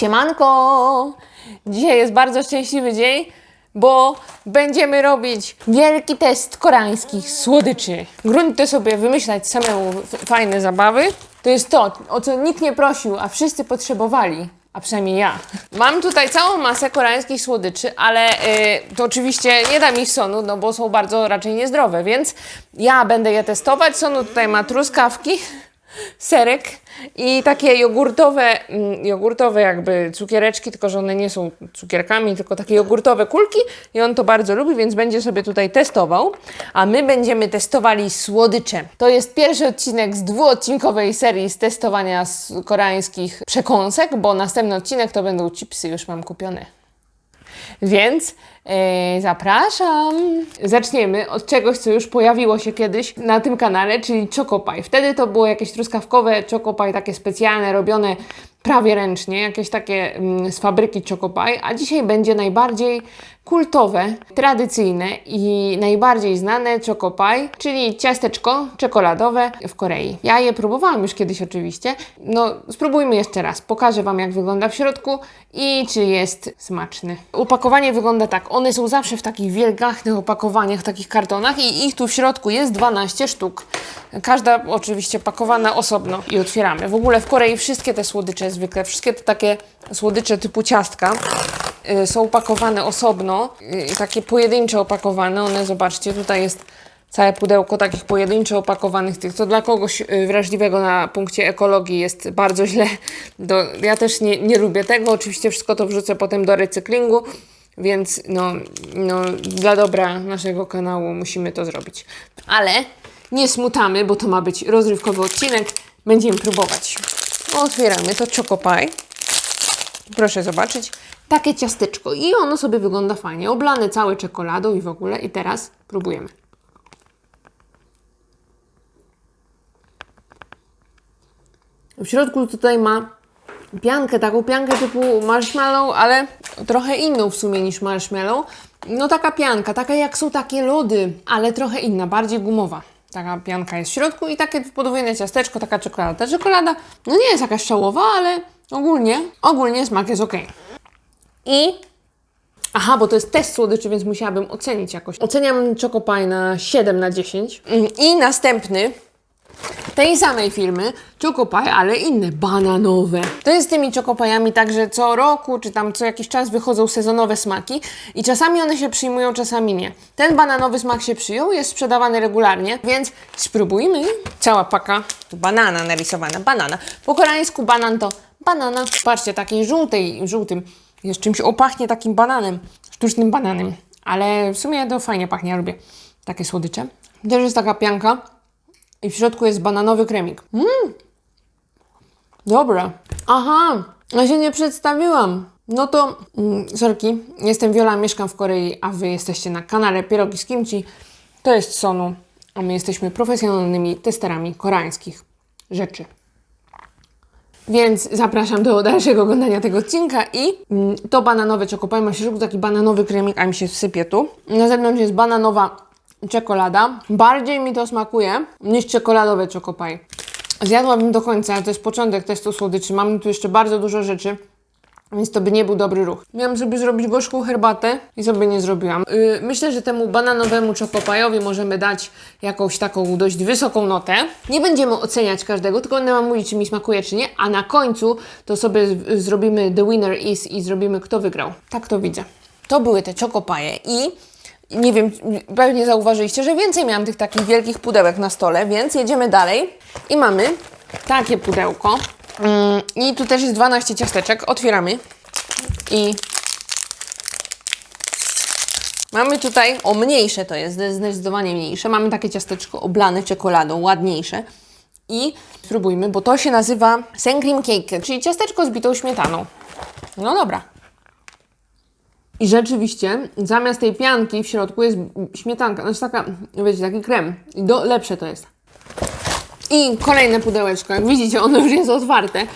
Siemanko! Dzisiaj jest bardzo szczęśliwy dzień, bo będziemy robić wielki test koreańskich słodyczy. Gruntę sobie wymyślać samemu fajne zabawy. To jest to, o co nikt nie prosił, a wszyscy potrzebowali. A przynajmniej ja. Mam tutaj całą masę koreańskich słodyczy, ale y, to oczywiście nie da mi sonu, no bo są bardzo raczej niezdrowe, więc ja będę je testować. Sonu tutaj ma truskawki, serek i takie jogurtowe, mm, jogurtowe jakby cukiereczki, tylko że one nie są cukierkami, tylko takie jogurtowe kulki i on to bardzo lubi, więc będzie sobie tutaj testował, a my będziemy testowali słodycze. To jest pierwszy odcinek z dwuodcinkowej serii z testowania z koreańskich przekąsek, bo następny odcinek to będą chipsy, już mam kupione. Więc e, zapraszam. Zaczniemy od czegoś, co już pojawiło się kiedyś na tym kanale, czyli Chocopie. Wtedy to było jakieś truskawkowe Chocopie, takie specjalne, robione prawie ręcznie, jakieś takie mm, z fabryki Chocopie, a dzisiaj będzie najbardziej kultowe, tradycyjne i najbardziej znane Chocopie, czyli ciasteczko czekoladowe w Korei. Ja je próbowałam już kiedyś oczywiście. No, spróbujmy jeszcze raz. Pokażę Wam, jak wygląda w środku i czy jest smaczny. Opakowanie wygląda tak. One są zawsze w takich wielgachnych opakowaniach, w takich kartonach i ich tu w środku jest 12 sztuk. Każda oczywiście pakowana osobno i otwieramy. W ogóle w Korei wszystkie te słodycze zwykle, wszystkie te takie słodycze typu ciastka y, są pakowane osobno, y, takie pojedyncze opakowane. One, zobaczcie, tutaj jest całe pudełko takich pojedynczo opakowanych tych. To dla kogoś y, wrażliwego na punkcie ekologii jest bardzo źle. Do, ja też nie, nie lubię tego. Oczywiście wszystko to wrzucę potem do recyklingu, więc no, no, dla dobra naszego kanału musimy to zrobić. Ale nie smutamy, bo to ma być rozrywkowy odcinek. Będziemy próbować. Otwieramy to Chocopie. Proszę zobaczyć. Takie ciasteczko. I ono sobie wygląda fajnie. Oblane całe czekoladą i w ogóle. I teraz próbujemy. W środku tutaj ma piankę, taką piankę typu marshmallow, ale trochę inną w sumie niż marshmallow. No taka pianka, taka jak są takie lody, ale trochę inna, bardziej gumowa. Taka pianka jest w środku i takie podwójne ciasteczko, taka czekolada. Ta czekolada no nie jest jakaś szałowa, ale ogólnie, ogólnie smak jest ok. I Aha, bo to jest test słodyczy, więc musiałabym ocenić jakoś. Oceniam Chocopie na 7 na 10. Mm, I następny tej samej firmy Chocopie, ale inne, bananowe. To jest z tymi Chocopajami tak, że co roku, czy tam co jakiś czas wychodzą sezonowe smaki i czasami one się przyjmują, czasami nie. Ten bananowy smak się przyjął, jest sprzedawany regularnie, więc spróbujmy. Cała paka, tu banana narysowana, banana. Po koreańsku banan to banana. Patrzcie, takiej żółtej, żółtym, jest czymś opachnie takim bananem, sztucznym bananem. Ale w sumie to fajnie pachnie, ja lubię takie słodycze. Też jest taka pianka. I w środku jest bananowy kremik. Mmm! Dobra. Aha! Ja się nie przedstawiłam. No to, mm, sorki, jestem Wiola, mieszkam w Korei, a Wy jesteście na kanale Pierogi z Kimchi. To jest Sonu, a my jesteśmy profesjonalnymi testerami koreańskich rzeczy. Więc zapraszam do dalszego oglądania tego odcinka i mm, to bananowe czekopaj ma środku taki bananowy kremik, a mi się wsypie tu. Na zewnątrz jest bananowa czekolada. Bardziej mi to smakuje niż czekoladowe czekopaj. Zjadłabym do końca, to jest początek testu słodyczy. Mamy tu jeszcze bardzo dużo rzeczy. Więc to by nie był dobry ruch. Miałam sobie zrobić gorzką herbatę i sobie nie zrobiłam. Yy, myślę, że temu bananowemu czokopajowi możemy dać jakąś taką dość wysoką notę. Nie będziemy oceniać każdego, tylko będę Wam mówić, czy mi smakuje, czy nie. A na końcu to sobie zrobimy the winner is i zrobimy, kto wygrał. Tak to widzę. To były te czokopaje i nie wiem, pewnie zauważyliście, że więcej miałam tych takich wielkich pudełek na stole, więc jedziemy dalej. I mamy takie pudełko. Mm, I tu też jest 12 ciasteczek. Otwieramy. I mamy tutaj, o mniejsze to jest, zdecydowanie mniejsze. Mamy takie ciasteczko oblane czekoladą, ładniejsze. I spróbujmy, bo to się nazywa sen cream cake, czyli ciasteczko z bitą śmietaną. No dobra. I rzeczywiście, zamiast tej pianki w środku jest śmietanka, znaczy taka, wiecie, taki krem. I do, lepsze to jest. I kolejne pudełeczko, jak widzicie, ono już jest otwarte,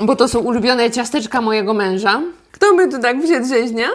bo to są ulubione ciasteczka mojego męża. Kto by tu tak przedrzeźnia?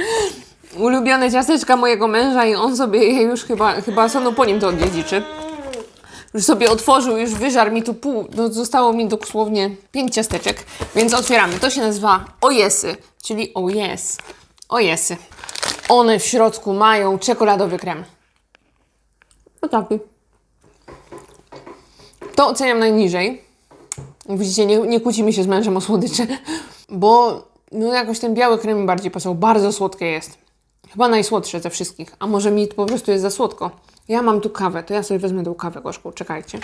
ulubione ciasteczka mojego męża i on sobie je już chyba, chyba sonu po nim to odziedziczy. już sobie otworzył, już wyżarł mi tu pół, no zostało mi dosłownie pięć ciasteczek, więc otwieramy. To się nazywa ojesy, czyli o yes, ojesy. One w środku mają czekoladowy krem. No taki. To oceniam najniżej. Widzicie, nie, nie kłócimy się z mężem o słodycze, bo no jakoś ten biały krem bardziej pasował. Bardzo słodkie jest. Chyba najsłodsze ze wszystkich. A może mi po prostu jest za słodko. Ja mam tu kawę, to ja sobie wezmę tą kawę gorzką. Czekajcie.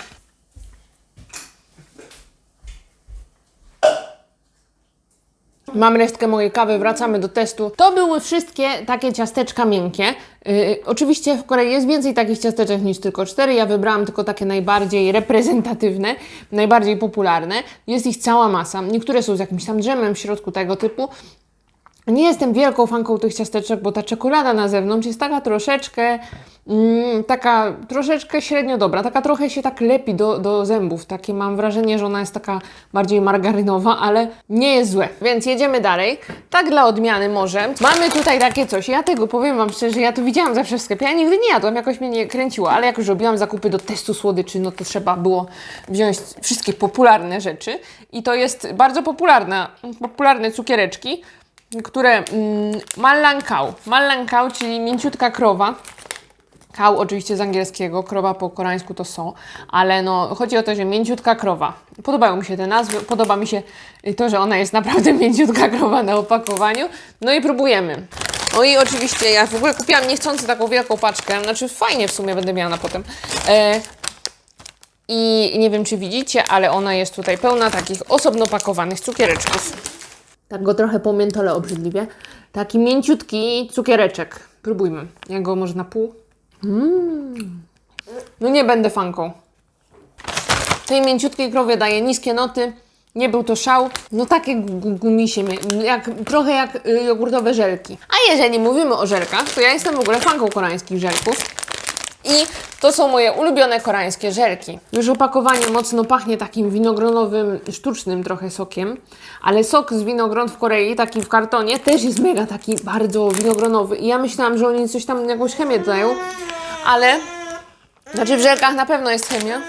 Mam resztkę mojej kawy, wracamy do testu. To były wszystkie takie ciasteczka miękkie. Yy, oczywiście w Korei jest więcej takich ciasteczek niż tylko cztery. Ja wybrałam tylko takie najbardziej reprezentatywne, najbardziej popularne. Jest ich cała masa. Niektóre są z jakimś tam drzemem w środku tego typu. Nie jestem wielką fanką tych ciasteczek, bo ta czekolada na zewnątrz jest taka troszeczkę, mm, taka troszeczkę średnio dobra, taka trochę się tak lepi do, do zębów. Takie mam wrażenie, że ona jest taka bardziej margarynowa, ale nie jest złe. Więc jedziemy dalej. Tak dla odmiany może. Mamy tutaj takie coś. Ja tego powiem Wam szczerze, ja to widziałam zawsze w sklepie. Ja nigdy nie jadłam, jakoś mnie nie kręciło, ale jak już robiłam zakupy do testu słodyczy, no to trzeba było wziąć wszystkie popularne rzeczy. I to jest bardzo popularna, popularne cukiereczki które mm, Mallan Cow. Mallan Cow, czyli mięciutka krowa. Cow oczywiście z angielskiego, krowa po koreańsku to są, ale no chodzi o to, że mięciutka krowa. Podobają mi się te nazwy, podoba mi się to, że ona jest naprawdę mięciutka krowa na opakowaniu. No i próbujemy. No i oczywiście ja w ogóle kupiłam niechcący taką wielką paczkę, znaczy fajnie w sumie będę miała na potem. E, I nie wiem, czy widzicie, ale ona jest tutaj pełna takich osobno pakowanych cukiereczków. Tak go trochę po miętole obrzydliwie. Taki mięciutki cukiereczek. Próbujmy. Ja go może na pół. Mm. No nie będę fanką. Tej mięciutkiej krowie daje niskie noty. Nie był to szał. No takie gu- gumisie, mi- jak, trochę jak y, jogurtowe żelki. A jeżeli mówimy o żelkach, to ja jestem w ogóle fanką koreańskich żelków. I to są moje ulubione koreańskie żelki. Już opakowanie mocno pachnie takim winogronowym, sztucznym trochę sokiem, ale sok z winogron w Korei, taki w kartonie, też jest mega taki bardzo winogronowy. I ja myślałam, że oni coś tam, jakąś chemię dodają, ale... Znaczy w żelkach na pewno jest chemia.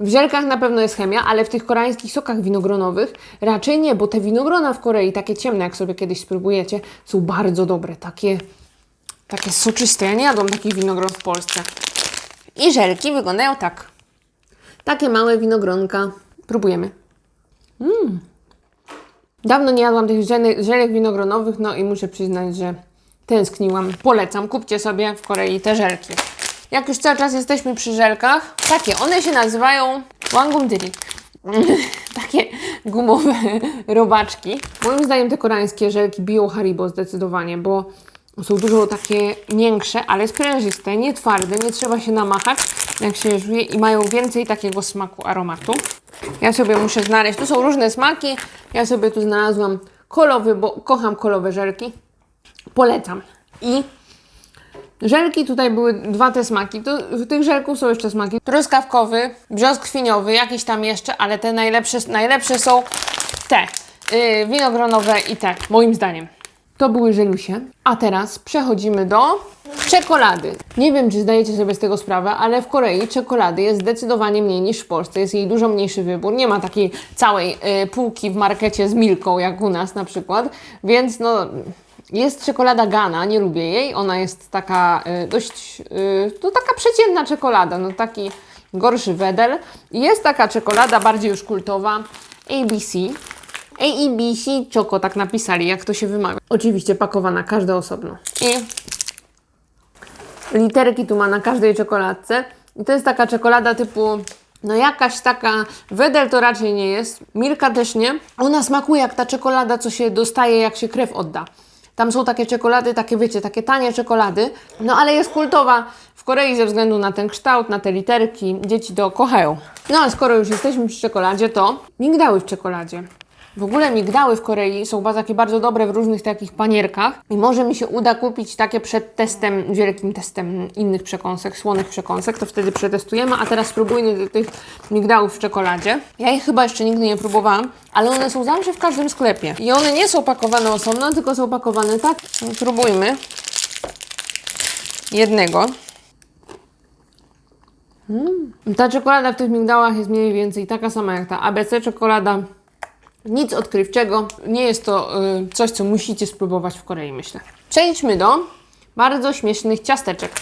W żelkach na pewno jest chemia, ale w tych koreańskich sokach winogronowych raczej nie, bo te winogrona w Korei, takie ciemne, jak sobie kiedyś spróbujecie, są bardzo dobre, takie, takie soczyste. Ja nie jadłam takich winogron w Polsce. I żelki wyglądają tak. Takie małe winogronka. Próbujemy. Mm. Dawno nie jadłam tych żelek winogronowych, no i muszę przyznać, że tęskniłam. Polecam, kupcie sobie w Korei te żelki. Jak już cały czas jesteśmy przy żelkach, takie, one się nazywają wangumdiri. takie gumowe robaczki. Moim zdaniem te koreańskie żelki biją Haribo zdecydowanie, bo są dużo takie miększe, ale sprężyste, nie twarde, nie trzeba się namachać, jak się żuje i mają więcej takiego smaku, aromatu. Ja sobie muszę znaleźć, tu są różne smaki, ja sobie tu znalazłam kolowy, bo kocham kolowe żelki. Polecam. I Żelki tutaj były dwa te smaki. To, tych żelków są jeszcze smaki. Truskawkowy, brzoskwiniowy, jakiś tam jeszcze, ale te najlepsze, najlepsze są te. Yy, winogronowe i te, moim zdaniem. To były żelusie. A teraz przechodzimy do czekolady. Nie wiem, czy zdajecie sobie z tego sprawę, ale w Korei czekolady jest zdecydowanie mniej niż w Polsce. Jest jej dużo mniejszy wybór. Nie ma takiej całej y, półki w markecie z milką, jak u nas na przykład. Więc no, jest czekolada Gana, nie lubię jej. Ona jest taka y, dość, y, to taka przeciętna czekolada, no taki gorszy wedel. Jest taka czekolada bardziej już kultowa, ABC. ABC Choco, tak napisali, jak to się wymawia. Oczywiście pakowana każda osobno. I literki tu ma na każdej czekoladce. I to jest taka czekolada typu, no jakaś taka, wedel to raczej nie jest, Milka też nie. Ona smakuje jak ta czekolada, co się dostaje, jak się krew odda. Tam są takie czekolady, takie wiecie, takie tanie czekolady, no ale jest kultowa w Korei ze względu na ten kształt, na te literki. Dzieci to kochają. No a skoro już jesteśmy przy czekoladzie, to migdały w czekoladzie. W ogóle migdały w Korei są takie bardzo dobre w różnych takich panierkach i może mi się uda kupić takie przed testem, wielkim testem innych przekąsek, słonych przekąsek, to wtedy przetestujemy, a teraz spróbujmy tych migdałów w czekoladzie. Ja ich chyba jeszcze nigdy nie próbowałam, ale one są zawsze w każdym sklepie i one nie są pakowane osobno, tylko są pakowane tak. Spróbujmy. jednego. Mm. Ta czekolada w tych migdałach jest mniej więcej taka sama jak ta ABC czekolada. Nic odkrywczego. Nie jest to y, coś, co musicie spróbować w Korei, myślę. Przejdźmy do bardzo śmiesznych ciasteczek.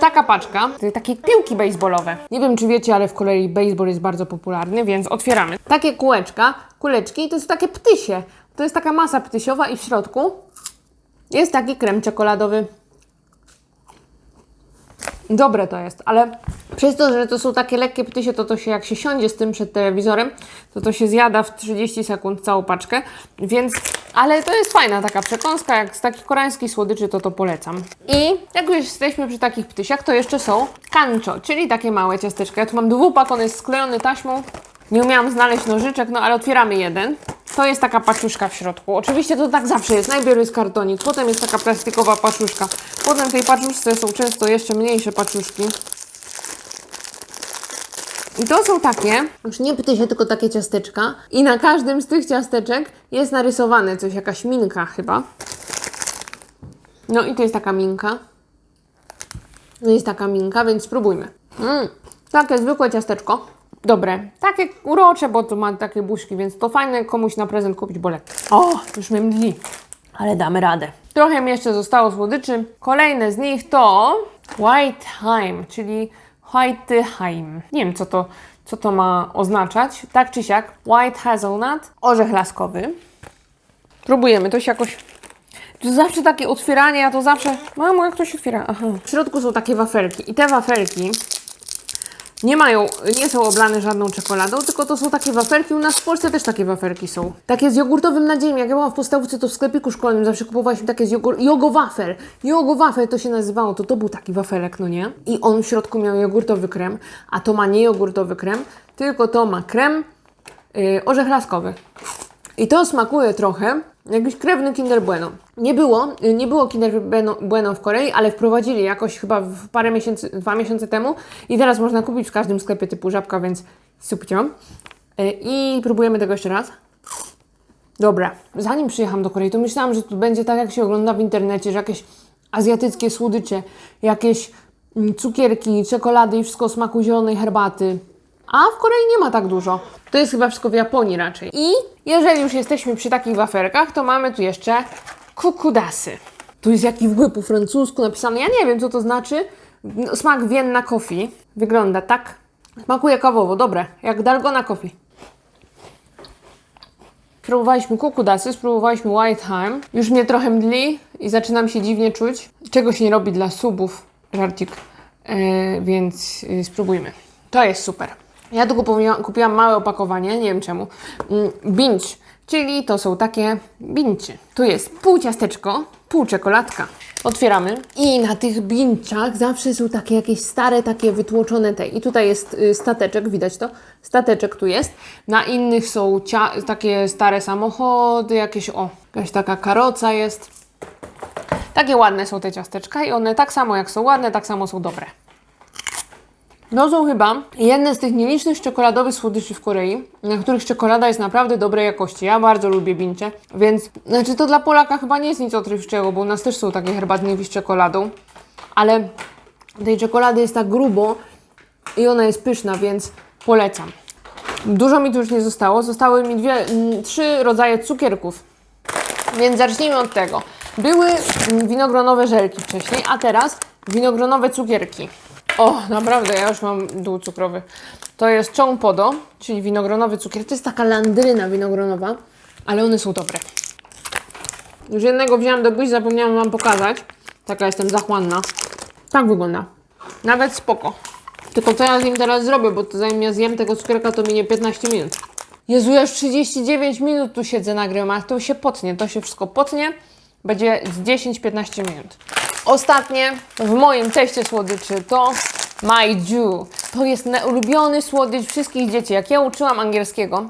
Taka paczka, to takie piłki baseballowe. Nie wiem, czy wiecie, ale w Korei baseball jest bardzo popularny, więc otwieramy. Takie kółeczka, kuleczki, to jest takie ptysie. To jest taka masa ptysiowa i w środku jest taki krem czekoladowy. Dobre to jest, ale przez to, że to są takie lekkie ptysie, to to się jak się siądzie z tym przed telewizorem, to to się zjada w 30 sekund całą paczkę, więc, ale to jest fajna taka przekąska, jak z takich koreańskich słodyczy, to to polecam. I jak już jesteśmy przy takich ptysiach, to jeszcze są kancho, czyli takie małe ciasteczka. Ja tu mam dwupak, on jest sklejony taśmą, nie umiałam znaleźć nożyczek, no ale otwieramy jeden. To jest taka paczuszka w środku. Oczywiście to tak zawsze jest. Najpierw jest kartonik, potem jest taka plastikowa paczuszka. Potem w tej paczuszce są często jeszcze mniejsze paczuszki. I to są takie, już nie ptysie, tylko takie ciasteczka. I na każdym z tych ciasteczek jest narysowane coś, jakaś minka chyba. No i to jest taka minka. To jest taka minka, więc spróbujmy. Mm, takie zwykłe ciasteczko. Dobre. Takie urocze, bo to ma takie buźki, więc to fajne komuś na prezent kupić, bo lekkie. O, już mnie mdli. Ale damy radę. Trochę mi jeszcze zostało słodyczy. Kolejne z nich to Whiteheim, czyli Whiteheim. Nie wiem, co to, co to ma oznaczać. Tak czy siak, White Hazelnut, orzech laskowy. Próbujemy, to się jakoś to zawsze takie otwieranie, ja to zawsze. Mamo, jak to się otwiera? Aha. W środku są takie wafelki. I te wafelki nie mają, nie są oblane żadną czekoladą, tylko to są takie wafelki. U nas w Polsce też takie wafelki są. Takie z jogurtowym nadziejem. Jak ja byłam w podstawówce, to w sklepiku szkolnym zawsze kupowaliśmy takie z jogurt... Jogowafel. Jogowafel to się nazywało. To to był taki wafelek, no nie? I on w środku miał jogurtowy krem, a to ma nie jogurtowy krem, tylko to ma krem yy, orzech laskowy. I to smakuje trochę jakiś krewny Kinder Bueno. Nie było, nie było Kinder Bueno, w Korei, ale wprowadzili jakoś chyba w parę miesięcy, dwa miesiące temu i teraz można kupić w każdym sklepie typu żabka, więc subcio. Y, I próbujemy tego jeszcze raz. Dobra, zanim przyjechałam do Korei, to myślałam, że tu będzie tak, jak się ogląda w internecie, że jakieś azjatyckie słodycze, jakieś mm, cukierki, czekolady i wszystko o smaku zielonej herbaty. A w Korei nie ma tak dużo. To jest chyba wszystko w Japonii raczej. I jeżeli już jesteśmy przy takich waferkach, to mamy tu jeszcze kukudasy. Tu jest jakiś w po francusku napisane. Ja nie wiem, co to znaczy. No, Smak Vienna Coffee. Wygląda tak. Smakuje kawowo, dobre. Jak Dalgona Coffee. Spróbowaliśmy kukudasy, spróbowaliśmy Whiteheim. Już mnie trochę mdli i zaczynam się dziwnie czuć. Czego się nie robi dla subów, żarcik. Yy, więc yy, spróbujmy. To jest super. Ja tu kupiłam, małe opakowanie, nie wiem czemu. Mm, Binge, czyli to są takie bincie. Tu jest pół ciasteczko, pół czekoladka. Otwieramy i na tych binciach zawsze są takie jakieś stare, takie wytłoczone te. I tutaj jest y, stateczek, widać to? Stateczek tu jest. Na innych są takie stare samochody, jakieś, o, jakaś taka karoca jest. Takie ładne są te ciasteczka i one tak samo jak są ładne, tak samo są dobre. No są chyba jedne z tych nielicznych czekoladowych słodyczy w Korei, na których czekolada jest naprawdę dobrej jakości. Ja bardzo lubię bincie, więc znaczy to dla Polaka chyba nie jest nic odkrywczego, bo u nas też są takie herbatniki z czekoladą, ale tej czekolady jest tak grubo i ona jest pyszna, więc polecam. Dużo mi tu już nie zostało, zostały mi dwie, mm, trzy rodzaje cukierków, więc zacznijmy od tego. Były winogronowe żelki wcześniej, a teraz winogronowe cukierki. O, naprawdę, ja już mam dół cukrowy. To jest Chongpodo, czyli winogronowy cukier. To jest taka landryna winogronowa, ale one są dobre. Już jednego wzięłam do buzi, zapomniałam Wam pokazać. Taka jestem zachłanna. Tak wygląda. Nawet spoko. Tylko co ja z nim teraz zrobię, bo to zanim ja zjem tego cukierka, to minie 15 minut. Jezu, już 39 minut tu siedzę nagrywam, a to się potnie, to się wszystko potnie. Będzie z 10-15 minut. Ostatnie w moim teście słodyczy to Maiju. To jest ulubiony słodycz wszystkich dzieci. Jak ja uczyłam angielskiego,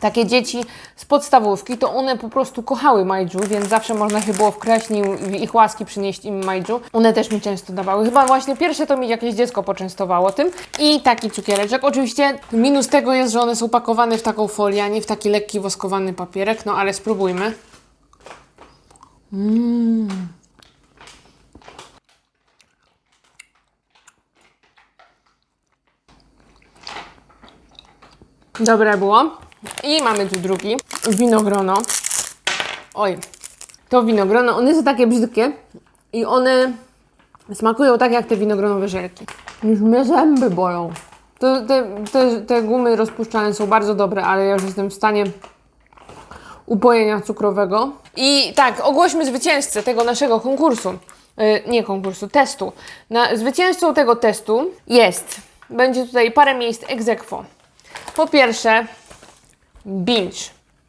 takie dzieci z podstawówki, to one po prostu kochały Maiju, więc zawsze można się było w kreśni w ich łaski przynieść im Maiju. One też mi często dawały. Chyba właśnie pierwsze to mi jakieś dziecko poczęstowało tym. I taki cukiereczek. Oczywiście minus tego jest, że one są pakowane w taką folię, a nie w taki lekki woskowany papierek, no ale spróbujmy. Dobre było. I mamy tu drugi. Winogrono. Oj, to winogrono, one są takie brzydkie i one smakują tak jak te winogronowe żelki. Już mnie zęby bolą. To, te, te, te gumy rozpuszczalne są bardzo dobre, ale ja już jestem w stanie upojenia cukrowego. I tak, ogłośmy zwycięzcę tego naszego konkursu. Yy, nie konkursu, testu. Na, zwycięzcą tego testu jest, będzie tutaj parę miejsc ex aequo. Po pierwsze, binge,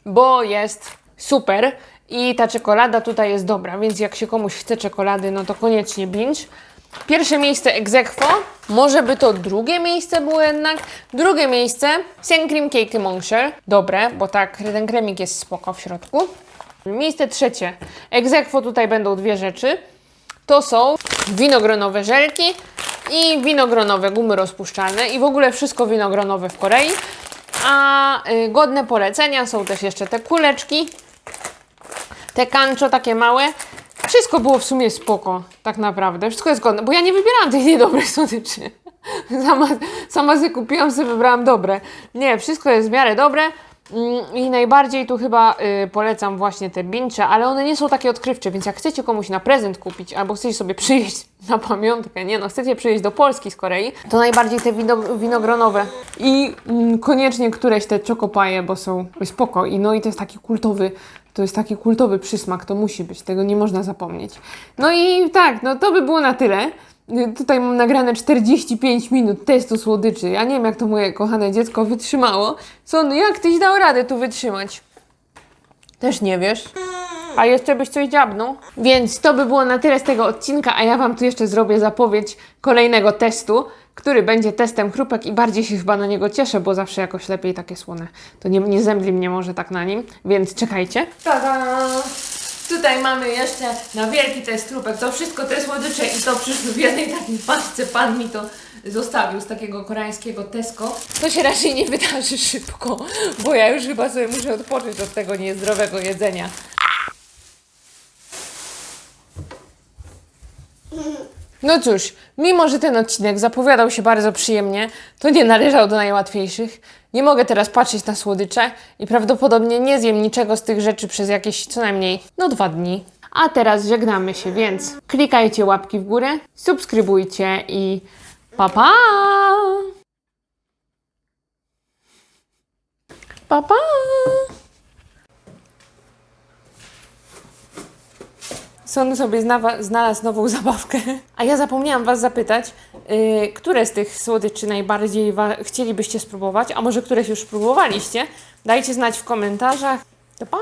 bo jest super i ta czekolada tutaj jest dobra, więc jak się komuś chce czekolady, no to koniecznie binge. Pierwsze miejsce aequo, może by to drugie miejsce było jednak. Drugie miejsce Sen Cream Cake Moncher, dobre, bo tak, ten kremik jest spoko w środku. Miejsce trzecie, aequo tutaj będą dwie rzeczy. To są winogronowe żelki i winogronowe gumy rozpuszczalne i w ogóle wszystko winogronowe w Korei. A y, godne polecenia są też jeszcze te kuleczki, te kancho takie małe. Wszystko było w sumie spoko, tak naprawdę. Wszystko jest godne, bo ja nie wybierałam tych niedobrych słodyczy. Sama, sama sobie kupiłam, sobie wybrałam dobre. Nie, wszystko jest w miarę dobre. Mm, I najbardziej tu chyba y, polecam właśnie te bincze, ale one nie są takie odkrywcze, więc jak chcecie komuś na prezent kupić, albo chcecie sobie przyjeść na pamiątkę, nie no, chcecie przyjeść do Polski z Korei, to najbardziej te wino, winogronowe. I mm, koniecznie któreś te czokopaje, bo są spoko. I no i to jest taki kultowy, to jest taki kultowy przysmak, to musi być, tego nie można zapomnieć. No i tak, no to by było na tyle. Tutaj mam nagrane 45 minut testu słodyczy. Ja nie wiem, jak to moje kochane dziecko wytrzymało. Co, jak tyś dał radę tu wytrzymać? Też nie wiesz. A jeszcze byś coś dziabnął. Więc to by było na tyle z tego odcinka, a ja Wam tu jeszcze zrobię zapowiedź kolejnego testu, który będzie testem chrupek i bardziej się chyba na niego cieszę, bo zawsze jakoś lepiej takie słone. To nie, nie zemdli mnie może tak na nim, więc czekajcie. Tada! Tutaj mamy jeszcze na wielki test chrupek. To wszystko te słodycze i to przyszły w jednej takiej paczce. Pan mi to zostawił z takiego koreańskiego Tesco. To się raczej nie wydarzy szybko, bo ja już chyba sobie muszę odpocząć od tego niezdrowego jedzenia. No cóż, mimo że ten odcinek zapowiadał się bardzo przyjemnie, to nie należał do najłatwiejszych. Nie mogę teraz patrzeć na słodycze i prawdopodobnie nie zjem niczego z tych rzeczy przez jakieś co najmniej no dwa dni. A teraz żegnamy się, więc klikajcie łapki w górę, subskrybujcie i pa pa! Pa pa! Son sobie znalazł nową zabawkę. A ja zapomniałam Was zapytać, yy, które z tych słodyczy najbardziej chcielibyście spróbować, a może któreś już spróbowaliście? Dajcie znać w komentarzach. To pa!